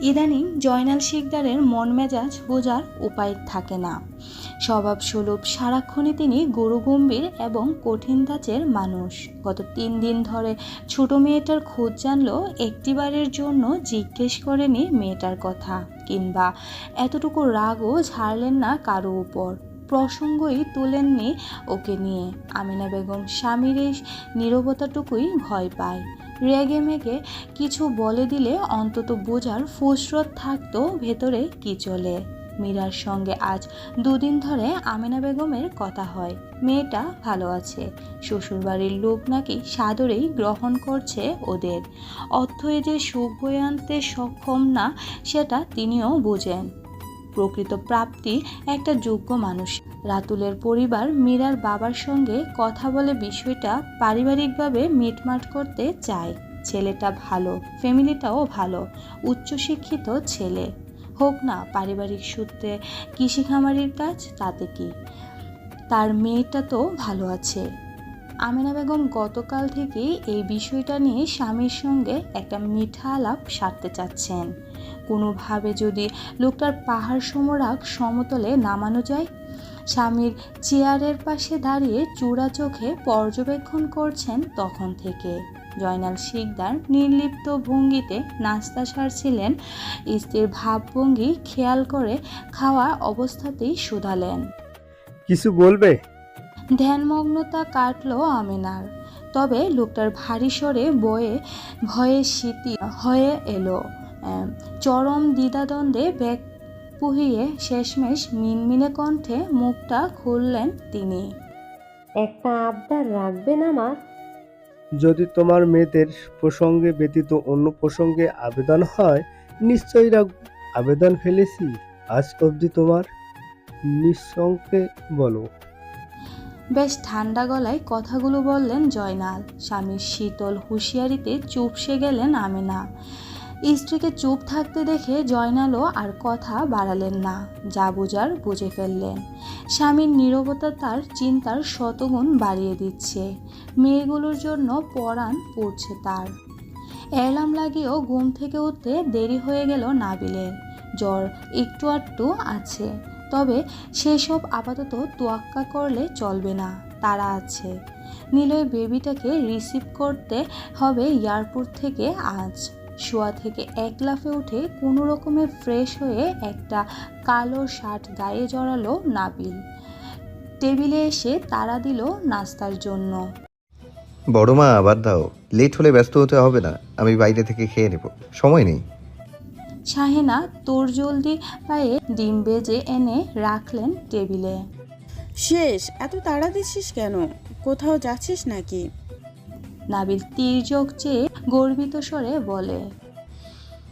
ইদানিং জয়নাল শিকদারের মন মেজাজ বোঝার উপায় থাকে না। স্বভাব সুলভ সারাক্ষণই তিনি গুরু গম্ভীর এবং কঠিন ধাঁচের মানুষ। গত তিন দিন ধরে ছোট মেয়েটার খোঁজ জানলো একটিবারের জন্য জিজ্ঞেস করেনি মেয়েটার কথা, কিংবা এতটুকু রাগও ঝাড়লেন না কারও উপর। প্রসঙ্গই তুলেননি ওকে নিয়ে। আমিনা বেগম স্বামীর এই নীরবতাটুকুই ভয় পায়। রেগে মেগে কিছু বলে দিলে অন্তত বোঝার ফুসরত থাকতো ভেতরে কি চলে। মীরার সঙ্গে আজ দুদিন ধরে আমিনা বেগমের কথা হয়। মেয়েটা ভালো আছে। শ্বশুরবাড়ির লোক নাকি সাদরেই গ্রহণ করছে ওদের। অর্থে যে সুখ বয়ে আনতে সক্ষম না, সেটা তিনিও বোঝেন। প্রকৃত প্রাপ্তি একটা যোগ্য মানুষ। রাতুলের পরিবার মীরার বাবার সঙ্গে কথা বলে বিষয়টা পারিবারিকভাবে মিটমাট করতে চায়। ছেলেটা ভালো, ফ্যামিলিটাও ভালো, উচ্চশিক্ষিত ছেলে। হোক না পারিবারিক সূত্রে কৃষি খামারির কাজ, তাতে কি? তার মেয়েটা তো ভালো আছে। আমিনা বেগম গতকাল থেকেই এই বিষয়টা নিয়ে স্বামীর সঙ্গে একটা মিঠা আলাপ সারতে চাচ্ছেন। কোনোভাবে যদি লোকটার পাহাড় সমরাগ সমতলে নামানো যায়? স্বামীর চেয়ারের পাশে দাঁড়িয়ে চূড়া চোখে পর্যবেক্ষণ করছেন তখন থেকে। জয়নাল শিকদার নির্লিপ্ত ভঙ্গিতে নাস্তা সারছিলেন স্ত্রীর ভাবভঙ্গি খেয়াল করে খাওয়া অবস্থাতেই শুধালেন। কিছু বলবে? ধ্যানমগ্নতা কাটলো আমিনার তবে লোকটার ভারী স্বরে বয়ে ভয়ে স্মৃতি হয়ে এলো। চরম দ্বিধাদ্বন্দ্বে ব্যাগ পুহিয়ে শেষমেশ মিনমিনে কণ্ঠে মুখটা খুললেন তিনি। একটা আবদার রাখবেন আমার। যদি তোমার মেয়েদের প্রসঙ্গে ব্যতীত অন্য প্রসঙ্গে আবেদন হয় নিশ্চয়ই রাখব আবেদন ফেলেছি। আজ অবধি তোমার নিঃসংকে বলো। বেশ ঠান্ডা গলায় কথাগুলো বললেন জয়নাল। স্বামীর শীতল হুঁশিয়ারিতে চুপসে গেলেন আমেনা। স্ত্রীকে চুপ থাকতে দেখে জয়নালও আর কথা বাড়ালেন না, যা বোঝার বুঝে ফেললেন। স্বামীর নীরবতা তার চিন্তার শতগুণ বাড়িয়ে দিচ্ছে। মেয়েগুলোর জন্য পরাণ পড়ছে তার। অ্যালার্ম লাগিয়েও ঘুম থেকে উঠতে দেরি হয়ে গেল নাবিলের। জ্বর একটু আধটু আছে, তবে সেসব আপাতত তোয়াক্কা করলে চলবে না, তারা আছে। নিলয় বেবিটাকে রিসিভ করতে হবে এয়ারপোর্ট থেকে আজ। শোয়া থেকে এক লাফে উঠে কোনো রকমে ফ্রেশ হয়ে একটা কালো শার্ট গায়ে জড়ালো নাবিল। টেবিলে এসে তারা দিল নাস্তার জন্য। বড় মা আবার দাও। লেট হলে ব্যস্ত হতে হবে না। আমি বাইরে থেকে খেয়ে নেব। সময় নেই। শাহেনা তোর জলদি পায়ে ডিম বেজে এনে রাখলেন টেবিলে। শেষ এত তাড়া দিচ্ছিস কেন? কোথাও যাচ্ছিস নাকি? নাবিল তীর্যক চেয়ে গর্বিত স্বরে বলে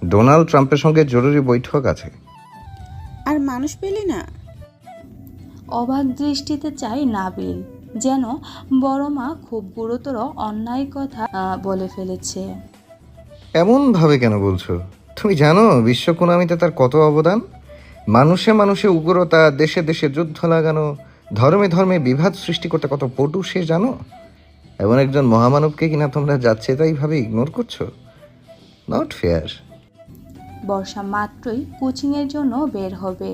ডোনাল্ড ট্রাম্পের সঙ্গে জরুরি বৈঠক আছে। আর মানুষ পেলি না। অবাক দৃষ্টিতে চাই নাবিল যেন বড় মা খুব গুরুতর অন্যায় কথা আহ, বলে ফেলেছে। এমন ভাবে কেন বলছো? তুমি জানো বিশ্বকুনামিতে তার কত অবদান? মানুষে মানুষে উগ্রতা দেশে দেশে যুদ্ধ লাগানো ধর্মে ধর্মে বিভাদ সৃষ্টি করতে কত পটু সে জানো? এমন একজন মহামানবকে কিনা তোমরা যাচ্ছে তাই ভাবে ইগনোর করছ? নট ফেয়ার বর্ষা মাত্রই কোচিংয়ের জন্য বের হবে।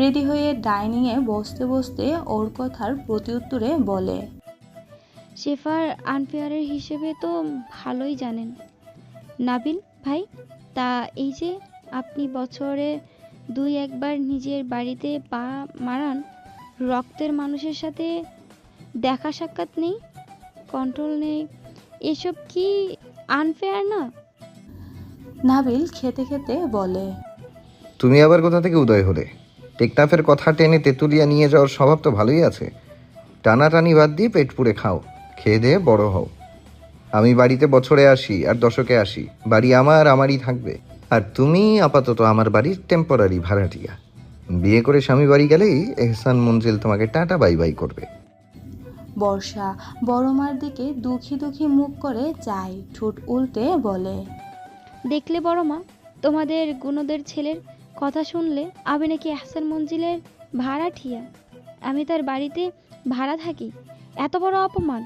রেডি হয়ে ডাইনিংয়ে বসতে বসতে ওর কথার প্রত্যুত্তরে বলে শেফার আনফেয়ারের হিসেবে তো ভালোই জানেন। নাবিল ভাই তা এই যে আপনি বছরে দুই একবার নিজের বাড়িতে পা মারান রক্তের মানুষের সাথে দেখা সাক্ষাৎ নেই? কন্ট্রোল নেই। এসব কি আনফেয়ার না? নাবিল খেতে খেতে বলে তুমি আবার কোথা থেকে উদয় হলে? টেকনাফের কথা টেনে তেঁতুলিয়া নিয়ে যাওয়ার স্বভাব তো ভালোই আছে। টানাটানি বাদ দিয়ে পেট পুড়ে খাও খেয়ে দিয়ে বড় হও। আমি বাড়িতে বছরে আসি আর দশকে আসি বাড়ি আমার আমারই থাকবে। আর তুমি আপাতত আমার বাড়ির টেম্পোরারি ভাড়াটিয়া। বিয়ে করে স্বামী বাড়ি গেলেই এহসান মঞ্জিল তোমাকে টাটা বাই বাই করবে। বর্ষা বড় মার দিকে দুঃখী দুঃখী মুখ করে চাই ঠোঁট উল্টে বলে। দেখলে বড় মা তোমাদের গুণদের ছেলের কথা শুনলে আমি নাকি আহসান মঞ্জিলের ভাড়াঠিয়া আমি তার বাড়িতে ভাড়া থাকি এত বড় অপমান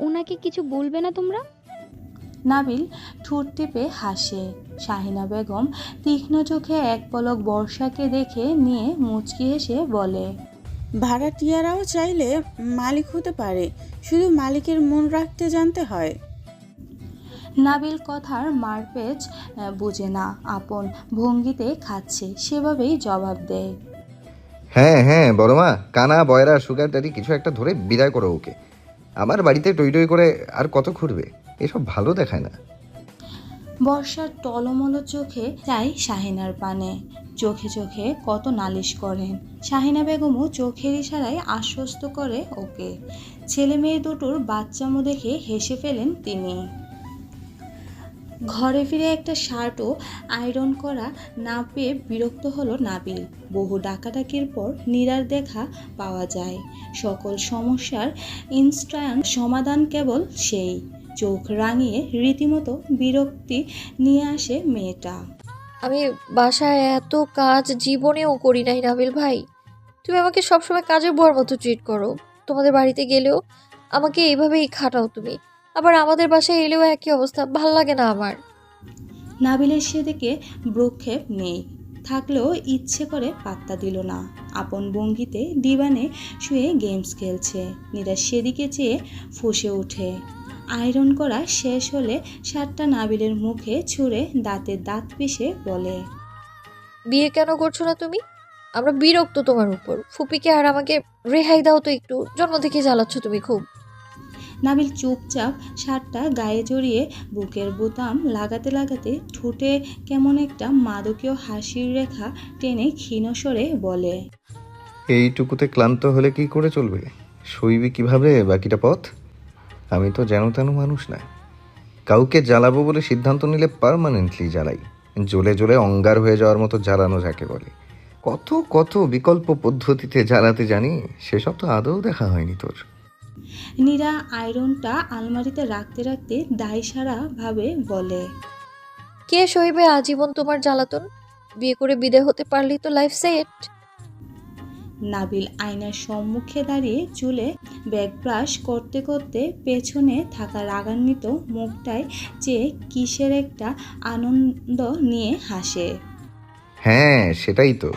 ওনাকে কিছু বলবে না তোমরা? নাবিল ঠোঁট টিপে হাসে। শাহিনা বেগম তীক্ষ্ণ চোখে এক পলক বর্ষাকে দেখে নিয়ে মুচকি হেসে বলে ভাড়াটিয়ারাও চাইলে মালিক হতে পারে। শুধু মালিকের মন রাখতে জানতে হয়। নাবিল কথার মারপেচ বুঝে না। আপন ভঙ্গিতে খাচ্ছে সেভাবেই জবাব দেয়। হ্যাঁ হ্যাঁ বড় মা কানা বয়রা সুগার ড্যাডি কিছু একটা ধরে বিদায় করো ওকে। আমার বাড়িতে টই টই করে আর কত ঘুরবে? এসব ভালো দেখায় না। বর্ষার টলমল চোখে চাই শাহিনার পানে। চোখে চোখে কত নালিশ করেন। শাহিনা বেগমও চোখের ইশারায় আশ্বস্ত করে ওকে। ছেলে মেয়ে দুটোর বাচ্চামো দেখে হেসে ফেলেন তিনি। ঘরে ফিরে একটা শার্টও আয়রন করা না পেয়ে বিরক্ত হলো নাবিল। বহু ডাকাডাকির পর নীরার দেখা পাওয়া যায়। সকল সমস্যার ইনস্ট্যান্ট সমাধান কেবল সেই। চোখ রাঙিয়ে রীতিমতো বিরক্তি নিয়ে আসে মেয়েটা। আমি বাসায় এত কাজ জীবনেও করি নাই নাবিল ভাই। তুমি আমাকে সবসময় কাজের বুয়ার মতো ট্রিট করো। তোমাদের বাড়িতে গেলেও আমাকে এইভাবেই খাটাও তুমি। আবার আমাদের বাসায় এলেও একই অবস্থা, ভালো লাগে না আমার। নাবিলের সেদিকে ভ্রুক্ষেপ নেই। থাকলেও ইচ্ছে করে পাত্তা দিল না। আপন ভঙ্গিতে দিবানে শুয়ে গেমস খেলছে। নীরা সেদিকে চেয়ে ফসে ওঠে। আয়রন করা শেষ হলে শার্টটা নাবিলের মুখে ছুঁড়ে দাঁতে দাঁত পিষে বলে। বিয়ে কেন করছ না তুমি? আমরা বিরক্ত তোমার উপর। ফুপিকে আর আমাকে রেহাই দাও তো একটু। জন্ম থেকে জ্বালাচ্ছ তুমি খুব। নাবিল চুপচাপ শার্টটা গায়ে জড়িয়ে বুকের বোতাম লাগাতে লাগাতে ঠোঁটে কেমন একটা মাদকীয় হাসির রেখা টেনে ক্ষীণস্বরে বলে এইটুকুতে ক্লান্ত হলে কি করে চলবে? সইবি কীভাবে? বাকিটা পথ? আমি তো যেন তেন মানুষ না কাউকে জ্বালাবো বলে সিদ্ধান্ত নিলে পার্মানেন্টলি জ্বালাই। জ্বলে জ্বলে অঙ্গার হয়ে যাওয়ার মতো জ্বালানো যাকে বলে। কত কত বিকল্প পদ্ধতিতে জ্বালাতে জানি সেসব তো আদৌ দেখা হয়নি তোর। নীরা আয়রনটা আলমারিতে রাখতে রাখতে দায়সারা ভাবে বলে কে সইবে আজীবন তোমার জ্বালাতন? বিয়ে করে বিদায় হতে পারলেই তো লাইফ সেট নাবিল আয়নার সম্মুখে দাঁড়িয়ে চুলে ব্যাগ ব্রাশ করতে করতে পেছনে থাকা রাগান্বিত মুখটায় চেয়ে কিসের একটা আনন্দ নিয়ে হাসে। হ্যাঁ সেটাই তো।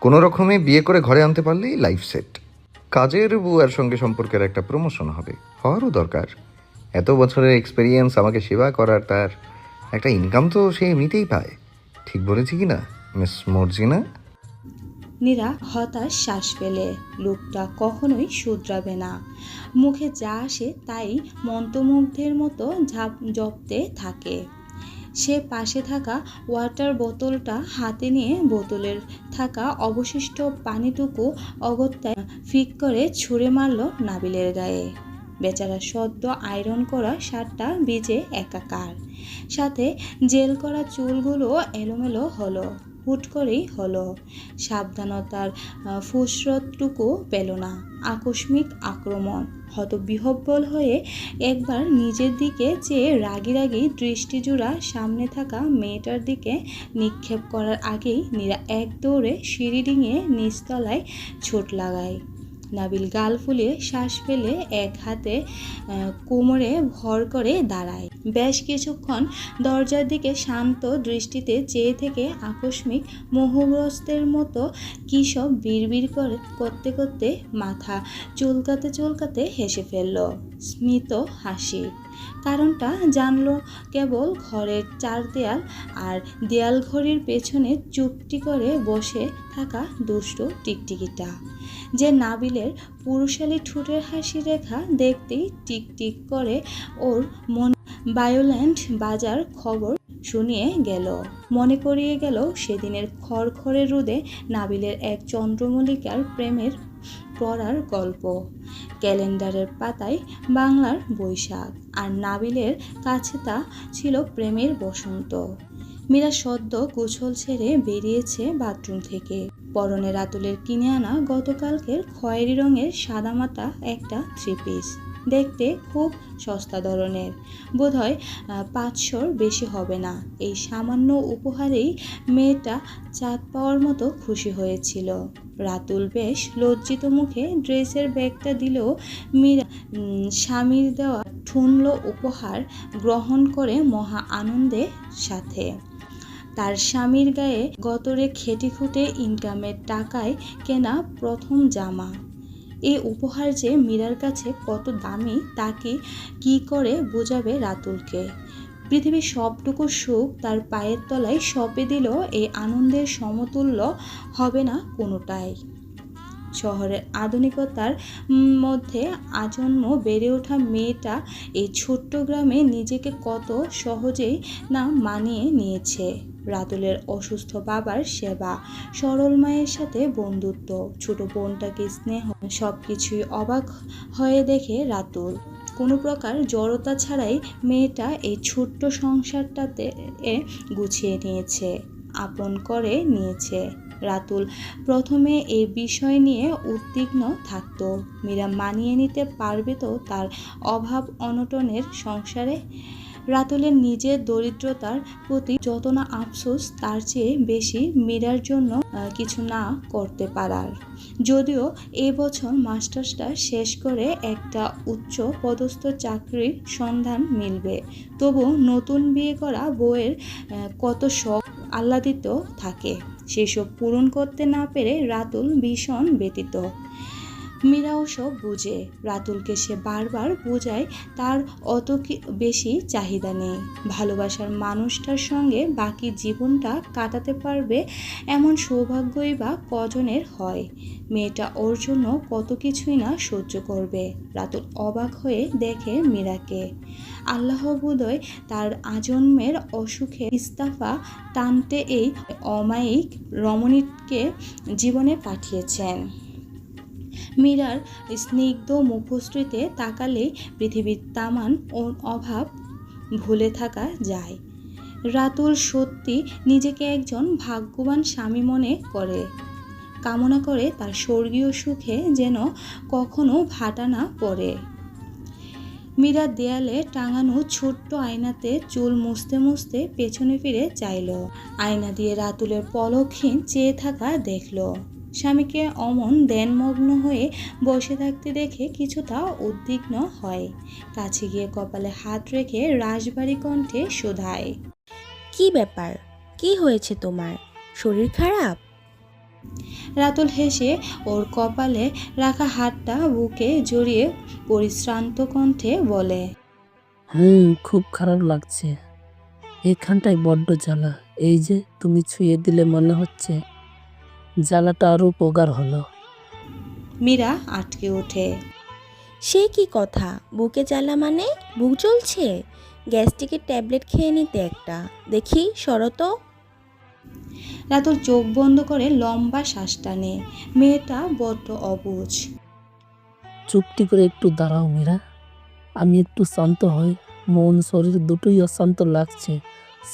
কোনো রকমে বিয়ে করে ঘরে আনতে পারলেই লাইফ সেট। কাজের বুয়ার সঙ্গে সম্পর্কের একটা প্রমোশন হবে, হওয়ারও দরকার। এত বছরের এক্সপেরিয়েন্স আমাকে সেবা করার তার একটা ইনকাম তো সে এমনিতেই পায়। ঠিক বলেছি কি না, মিস মর্জিনা? নীরা হতাশ শ্বাস ফেলে। লোকটা কখনোই শুধরাবে না। মুখে যা আসে তাই মন্ত্রমুগ্ধের মতো ঝাপ জপতে থাকে। সে পাশে থাকা ওয়াটার বোতলটা হাতে নিয়ে বোতলের থাকা অবশিষ্ট পানিটুকু অগত্যায় ফিক করে ছুঁড়ে মারল নাবিলের গায়ে। বেচারা সদ্য আয়রন করা শার্টটা ভিজে একাকার। সাথে জেল করা চুলগুলো এলোমেলো হলো। হুট করেই হলো। সাবধানতার ফুসরতটুকু পেল না। আকস্মিক আক্রমণ। হতবিহব্বল হয়ে একবার নিজের দিকে চেয়ে রাগি রাগি দৃষ্টিজোড়া সামনে থাকা মেয়েটার দিকে নিক্ষেপ করার আগেই নীরা এক দৌড়ে সিঁড়ি ডিঙিয়ে নিচতলায় ছোট লাগায়। নাবিল গাল ফুলিয়ে শ্বাস ফেলে এক হাতে কোমরে ভর করে দাঁড়ায়। বেশ কিছুক্ষণ দরজার দিকে শান্ত দৃষ্টিতে চেয়ে থেকে আকস্মিক মোহগ্রস্তের মতো কী সব বিড়বিড় করে করতে করতে মাথা চুলকাতে চুলকাতে হেসে ফেলল। স্মিত হাসি। কারণটা জানলো কেবল ঘরের চার দেয়াল আর দেয়াল ঘড়ির পেছনে চুপটি করে বসে থাকা দুষ্ট টিকটিকিটা। যে নাবিলের পুরুষালী ঠোঁটের হাসি রেখা দেখতেই টিকটিক করে ওর মন বায়োল্যান্ড বাজার খবর শুনিয়ে গেল। মনে করিয়ে গেল সেদিনের খড়খড়ে রোদে নাবিলের এক চন্দ্রমল্লিকার প্রেমের পড়ার গল্প। ক্যালেন্ডারের পাতায় বাংলার বৈশাখ আর নাবিলের কাছে তা ছিল প্রেমের বসন্ত। মীরা সদ্য গোছল ছেড়ে বেরিয়েছে বাথরুম থেকে। পরনের রাতুলের কিনে আনা গতকালকের খয়েরি রঙের সাদামাটা একটা থ্রি পিস দেখতে খুব সস্তা ধরনের। বোধহয় আহ, পাঁচশোর বেশি হবে না। এই সামান্য উপহারেই মেয়েটা চাঁদ পাওয়ার মতো খুশি হয়েছিল। রাতুল বেশ লজ্জিত মুখে ড্রেসের ব্যাগটা দিলেও মীরা স্বামীর দেওয়া ঠুনল উপহার গ্রহণ করে মহা আনন্দের সাথে। তার স্বামীর গায়ে গতরে খেটে খুঁটে ইনকামের টাকায় কেনা প্রথম জামা। এই উপহার যে মীরার কাছে কত দামি, তাকে কি করে বোঝাবে রাতুলকে? পৃথিবীর সবটুকু সুখ তার পায়ের তলায় সঁপে দিল এই আনন্দের সমতুল্য হবে না কোনোটাই। শহরের আধুনিকতার মধ্যে আজন্ম বেড়ে ওঠা মেয়েটা এই ছোট্ট গ্রামে নিজেকে কত সহজেই না মানিয়ে নিয়েছে। রাতুলের অসুস্থ বাবার সেবা, সরল মায়ের সাথে বন্ধুত্ব, ছোট বোনটাকে স্নেহ সব কিছুই অবাক হয়ে দেখে রাতুল। কোনো প্রকার জড়তা ছাড়াই মেয়েটা এই ছোট্ট সংসারটাতে গুছিয়ে নিয়েছে, আপন করে নিয়েছে। রাতুল প্রথমে এই বিষয় নিয়ে উদ্বিগ্ন থাকতো। মীরা মানিয়ে নিতে পারবে তো তার অভাব অনটনের সংসারে? রাতুলের নিজের দরিদ্রতার প্রতি যত না আফসোস, তার চেয়ে বেশি মীরার জন্য কিছু না করতে পারার। যদিও এই বছর মাস্টার্সটা শেষ করে একটা উচ্চ পদস্থ চাকরির সন্ধান মিলবে। তবু নতুন বিয়ে করা বউয়ের কত শখ আহ্লাদিত থাকে। সেসব পূরণ করতে না পেরে রাতুল ভীষণ ব্যতীত মীরাও সব বুঝে, রাতুলকে সে বারবার বোঝায় তার অত বেশি চাহিদা নেই। ভালোবাসার মানুষটার সঙ্গে বাকি জীবনটা কাটাতে পারবে এমন সৌভাগ্যই বা কজনের হয়। মেয়েটা ওর জন্য কত কিছুই না সহ্য করবে। রাতুল অবাক হয়ে দেখে মীরাকে। আল্লাহ বোধয় তার আজন্মের অসুখে ইস্তাফা টানতে এই অমায়িক রমণীকে জীবনে পাঠিয়েছেন। মীরার স্নিগ্ধ মুখশ্রীতে তাকালে পৃথিবীর তামান ও অভাব ভুলে থাকা যায়। রাতুল সত্যি নিজেকে একজন ভাগ্যবান স্বামী মনে করে। কামনা করে তার স্বর্গীয় সুখে যেন কখনো ভাটা না পড়ে। মীরা দেয়ালে টাঙানো ছোট্ট আয়নাতে চুল মুছতে মুছতে পেছনে ফিরে চাইল। আয়না দিয়ে রাতুলের পলকহীন চেয়ে থাকা দেখল। স্বামীকে অমন দেনমগ্ন হয়ে বসে থাকতে দেখে কিছুটা উদ্বিগ্ন হয়। কাছে গিয়ে কপালে হাত রেখে রাশবাড়ি কণ্ঠে শোধায় কি ব্যাপার? কি হয়েছে তোমার? শরীর খারাপ? রাতুল হেসে ওর কপালে রাখা হাতটা বুকে জড়িয়ে পরিশ্রান্ত কণ্ঠে বলে হুম খুব খারাপ লাগছে। এখানটায় বড্ড জ্বালা। এই যে তুমি ছুঁয়ে দিলে মনে হচ্ছে জ্বালাটা আরও উপকার হলো। মীরা আটকে ওঠে। সে কি কথা? বুকে জ্বালা মানে? বুক জ্বলছে? গ্যাস্ট্রিকের ট্যাবলেট খেয়ে নিতে একটা। দেখি শরত রাতুল চোখ বন্ধ করে লম্বা শ্বাস টানে। মেয়েটা বড্ড অবুঝ চুপটি করে একটু দাঁড়াও মীরা। আমি একটু শান্ত হই। মন শরীর দুটোই অশান্ত লাগছে।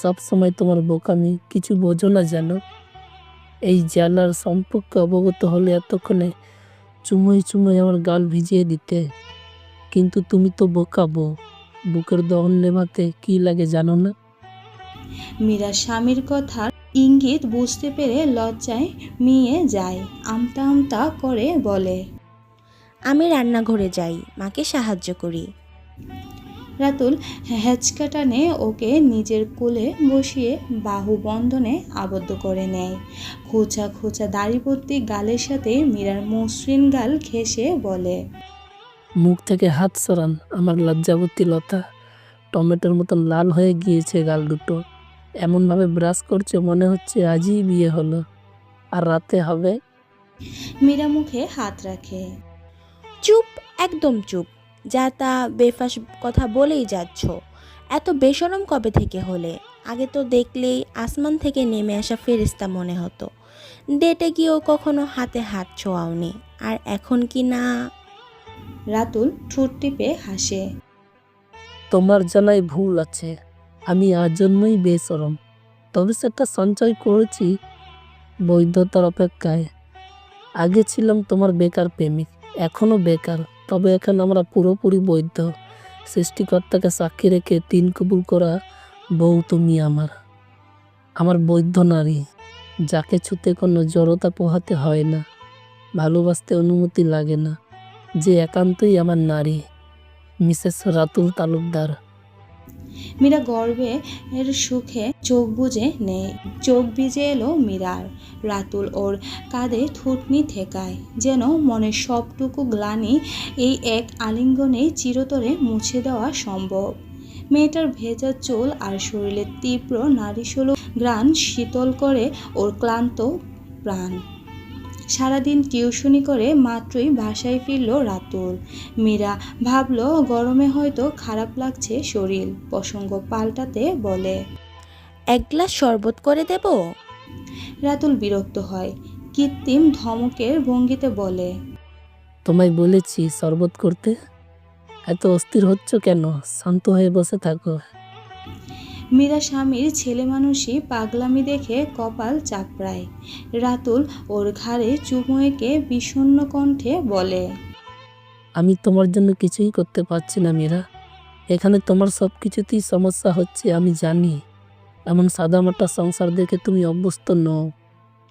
সব সময় তোমার বোকামি কিছু বোঝো না যেন। এই জ্বালার সম্পর্কে অবগত হলে এতক্ষণে চুমোই চুমোই আমার গাল ভিজিয়ে দিতে। কিন্তু তুমি তো বোকা বউ। বুকের দহন নেভাতে কি লাগে জানো না? মীরা স্বামীর কথার ইঙ্গিত বুঝতে পেরে লজ্জায় মিয়ে যায় আমতা আমতা করে বলে আমি রান্নাঘরে যাই মাকে সাহায্য করি। রাতুল হ্যাচকা টানে ওকে নিজের কোলে বসিয়ে বাহু বন্ধনে আবদ্ধ করে নেয়। খোঁচা খোঁচা দাড়িপত্তি গালের সাথে মীরার মসৃণ গাল ঘেঁষে বলে মুখ থেকে হাত সরান আমার লজ্জাবতী লতা। টমেটোর মতন লাল হয়ে গিয়েছে গাল দুটো। এমনভাবে ব্রাশ করছে মনে হচ্ছে আজই বিয়ে হলো। আর রাতে হবে? মীরা মুখে হাত রাখে। চুপ একদম চুপ। যা তা বেফাস কথা বলেই যাচ্ছ। এত বেসরম কবে থেকে হলে? আগে তো দেখলেই আসমান থেকে নেমে আসা ফেরিস্তা মনে হতো। ডেটে গিয়েও কখনো হাতে হাত ছোঁয়াওনি। আর এখন কি না? রাতুল ঠোঁট টিপে হাসে। তোমার জানায় ভুল আছে। আমি আজন্মই বেসরম। তবে সেটা সঞ্চয় করেছি বৈধতার অপেক্ষায়। আগে ছিলাম তোমার বেকার প্রেমিক এখনও বেকার। তবে এখন আমরা পুরোপুরি বৈধ। সৃষ্টিকর্তাকে সাক্ষী রেখে তিন কবুল করা বউ তুমি আমার। আমার বৈধ নারী, যাকে ছুতে কোনো জড়তা পোহাতে হয় না, ভালোবাসতে অনুমতি লাগে না। যে একান্তই আমার নারী, মিসেস রাতুল তালুকদার। মীরা গর্বে এর সুখে চোখ বুজে নেই চোখ ভিজে এলো মীরার। রাতুল ওর কাঁধে থুতনি ঠেকায়, যেন মনের সবটুকু গ্লানি এই এক আলিঙ্গনে চিরতরে মুছে দেওয়া সম্ভব। মেয়েটার ভেজা চুল আর শরীরের তীব্র নারীসুলভ গ্রাণ শীতল করে ওর ক্লান্ত প্রাণ। সারাদিন টিউশনি করে মাত্রই বাসায় ফিরল রাতুল। মীরা ভাবল গরমে হয়তো খারাপ লাগছে শরীর। প্রসঙ্গ পাল্টাতে বলে। এক গ্লাস শরবত করে দেব? রাতুল বিরক্ত হয়। কৃত্রিম ধমকের ভঙ্গিতে বলে। তোমায় বলেছি শরবত করতে। এত অস্থির হচ্ছ কেন? শান্ত হয়ে বসে থাকো। মীরা স্বামীর ছেলে মানুষই পাগলামি দেখে কপাল চাপড়ায়। রাতুল ওর ঘাড়ে চুমু এঁকে বিষণ্ণ কণ্ঠে বলে, আমি তোমার জন্য কিছুই করতে পারছি না মীরা। এখানে তোমার সব কিছুতেই সমস্যা হচ্ছে, আমি জানি। এমন সাদামাটা সংসার দেখে তুমি অভ্যস্ত নও।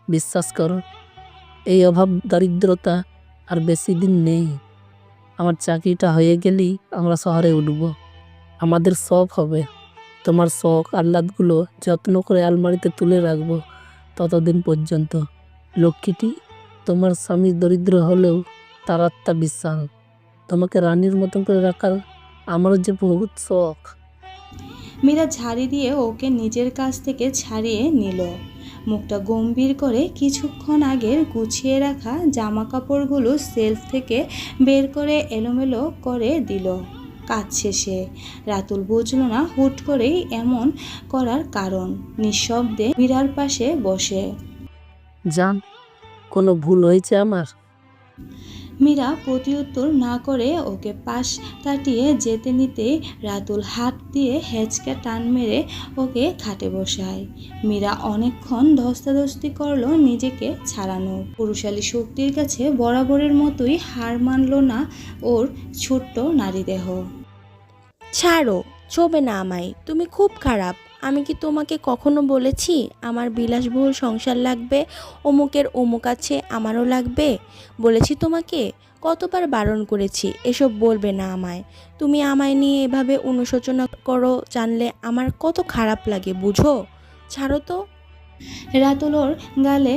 বিশ্বাস করো, এই অভাব, দারিদ্রতা আর বেশি দিন নেই। আমার চাকরিটা হয়ে গেলেই আমরা শহরে উঠব। আমাদের সব হবে। তোমার শখ আহ্লাদগুলো যত্ন করে আলমারিতে তুলে রাখব ততদিন পর্যন্ত। লক্ষ্মীটি তোমার স্বামী দরিদ্র হলেও তার আত্মা বিশাল। তোমাকে রানীর মতন করে রাখার আমারও যে বহুত শখ। মীরা ঝাড়ি দিয়ে ওকে নিজের কাছ থেকে ছাড়িয়ে নিল। মুখটা গম্ভীর করে কিছুক্ষণ আগের গুছিয়ে রাখা জামা কাপড়গুলো সেলফ থেকে বের করে এলোমেলো করে দিল। কাজ শেষে। রাতুল বুঝল না হুট করেই এমন করার কারণ। নিঃশব্দে মীরার পাশে বসে। জান, কোনো ভুল হয়েছে আমার? মীরা প্রতিউত্তর না করে ওকে পাশ কাটিয়ে যেতে নিতে রাতুল হাত দিয়ে হেঁচকে টান মেরে ওকে খাটে বসায়। মীরা অনেকক্ষণ ধস্তাধস্তি করল নিজেকে ছাড়ানো। পুরুষালী শক্তির কাছে বরাবরের মতোই হার মানল না ওর ছোট্ট নারীদেহ। ছাড়ো চোবে না আমায়, তুমি খুব খারাপ। আমি কি তোমাকে কখনো বলেছি আমার বিলাসবহুল সংসার লাগবে? অমুকের অমুক আছে আমারও লাগবে। বলেছি তোমাকে কতবার বারণ করেছি এসব বলবে না আমায়। তুমি আমায় নিয়ে এভাবে অনুশোচনা করো জানলে আমার কত খারাপ লাগে বুঝো? ছাড়ো তো। রাতুল ওর গালে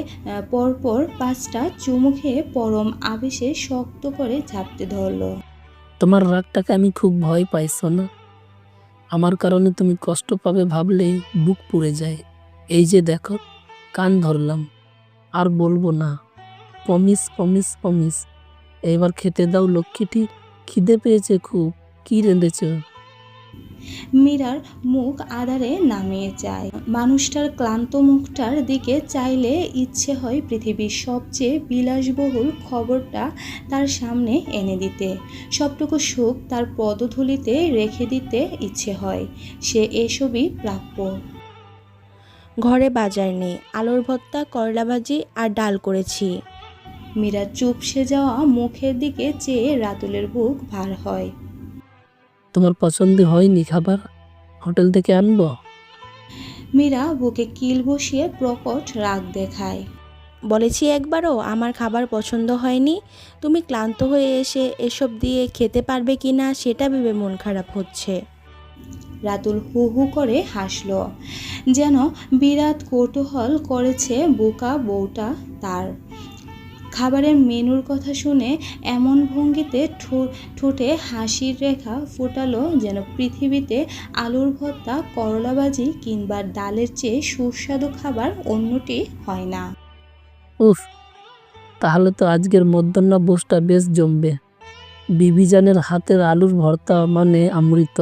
পরপর পাঁচটা চুমু খেয়ে পরম আবেশে শক্ত করে ঝাঁপতে ধরলো। তোমার রাগটাকে আমি খুব ভয় পাই সোনা। আমার কারণে তুমি কষ্ট পাবে ভাবলে বুক পুড়ে যায়। এই যে দেখো, কান ধরলাম। আর বলব না। পমিস পমিস পমিস। এবার খেতে দাও লক্ষ্মীটি। খিদে পেয়েছে খুব। কী রেঁধেছ? মীরার মুখ আধারে নামিয়ে যায় মানুষটার ক্লান্ত মুখটার দিকে চাইলে ইচ্ছে হয় পৃথিবীর সবচেয়ে বিলাসবহুল খবরটা তার সামনে এনে দিতে। সবটুকু সুখ তার পদধূলিতে রেখে দিতে ইচ্ছে হয়। সে এসবই প্রাপ্য। ঘরে বাজার নেই। আলুর ভর্তা করলা ভাজি আর ডাল করেছি। মীরা চুপসে যাওয়া মুখের দিকে চেয়ে রাতুলের বুক ভার হয়। তোমার পছন্দ হয়নি খাবার? হোটেল থেকে আনব? মীরা বুকে কিল বসিয়ে প্রকট রাগ দেখায়। বলেছি একবারও, আমার খাবার পছন্দ হয়নি। তুমি ক্লান্ত হয়ে এসে এসব দিয়ে খেতে পারবে কি না সেটা ভেবে মন খারাপ হচ্ছে। রাতুল হু হু করে হাসল। যেন বিরাট কৌতূহল করেছে বোকা বউটা তার। খাবারের মেনুর কথা শুনে এমন ভঙ্গিতে ঠোঁটে হাসির রেখা ফোটালো যেন পৃথিবীতে আলুর ভর্তা করলাবাজি কিংবা ডালের চেয়ে সুস্বাদু খাবার অন্যটি হয় না। উফ, তাহলে তো আজকের মধ্যাহ্ন বোসটা বেশ জমবে। বিবিজানের হাতের আলুর ভর্তা মানে অমৃত।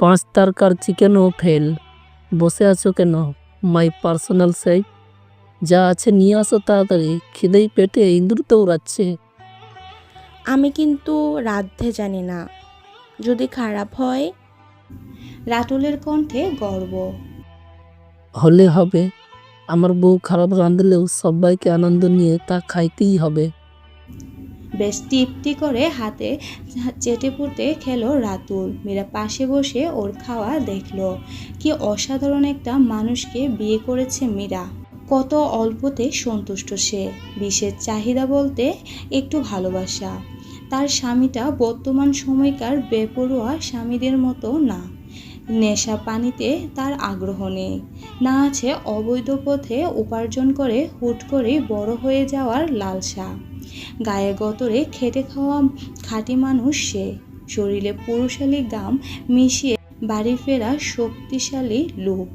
পাঁচ তারকার চিকেনও ফেল বসে আছো কেন মাই পার্সোনাল সাইড যা আছে নিয়ে আসো তাড়াতাড়ি। খিদেই পেটে ইঁদুর দৌড়াচ্ছে। আমি কিন্তু রাধতে জানি না। যদি খারাপ হয় রাতুলের কণ্ঠে গর্ব। হলে হবে। আমার বউ খারাপ রাঁধলেও সবাইকে আনন্দ নিয়ে তা খাইতেই হবে। বেশ তৃপ্তি করে হাতে চেটে পুটে খেলো রাতুল। মীরা পাশে বসে ওর খাওয়া দেখল। কি অসাধারণ একটা মানুষকে বিয়ে করেছে মীরা। কত অল্পতে সন্তুষ্ট সে। বিশেষ চাহিদা বলতে একটু ভালোবাসা। তার স্বামীটা বর্তমান সময়কার বেপরোয়া স্বামীদের মতো না। নেশা পানিতে তার আগ্রহ নেই। না আছে অবৈধ পথে উপার্জন করে হুট করে বড় হয়ে যাওয়ার লালসা। গায়ে গতরে খেটে খাওয়া খাঁটি মানুষ সে। শরীরে পুরুষালী গাম মিশিয়ে বাড়ি ফেরা শক্তিশালী লোক।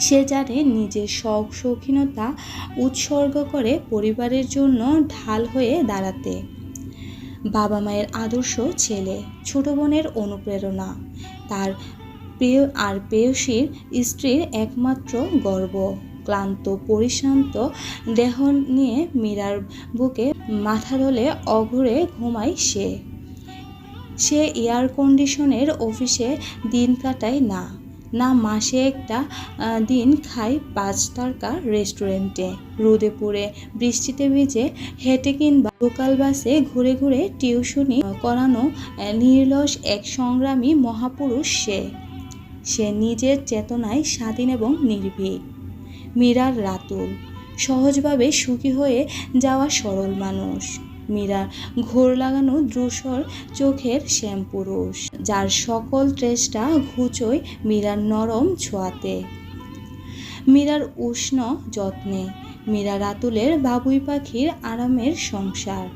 সে জানে নিজের শখ, শৌখিনতা উৎসর্গ করে পরিবারের জন্য ঢাল হয়ে দাঁড়াতে। বাবা মায়ের আদর্শ ছেলে, ছোট বোনের অনুপ্রেরণা। তার প্রিয় আর প্রেয়সীর স্ত্রীর একমাত্র গর্ব। ক্লান্ত, পরিশ্রান্ত দেহ নিয়ে মীরার বুকে মাথা দলে অঘরে ঘুমায় সে। সে এয়ার কন্ডিশনের অফিসে দিন কাটায় না। না মাসে একটা দিন খায় পাঁচ তারকা রেস্টুরেন্টে রোদে পড়ে, বৃষ্টিতে ভিজে, হেঁটে কিংবা লোকাল বাসে ঘুরে ঘুরে টিউশনি করানো নির্লস এক সংগ্রামী মহাপুরুষ সে। সে নিজের চেতনায় স্বাধীন এবং নির্ভীক। মীরার রাতুল। সহজভাবে সুখী হয়ে যাওয়া সরল মানুষ। মীরা, ঘোর লাগানো দ্রুসর চোখের শ্যাম পুরুষ যার সকল ট্রেসটা ঘুচোয় মীরার নরম ছোঁয়াতে। মীরার উষ্ণ যত্নে, মীরা রাতুলের বাবুই পাখির আরামের সংসার।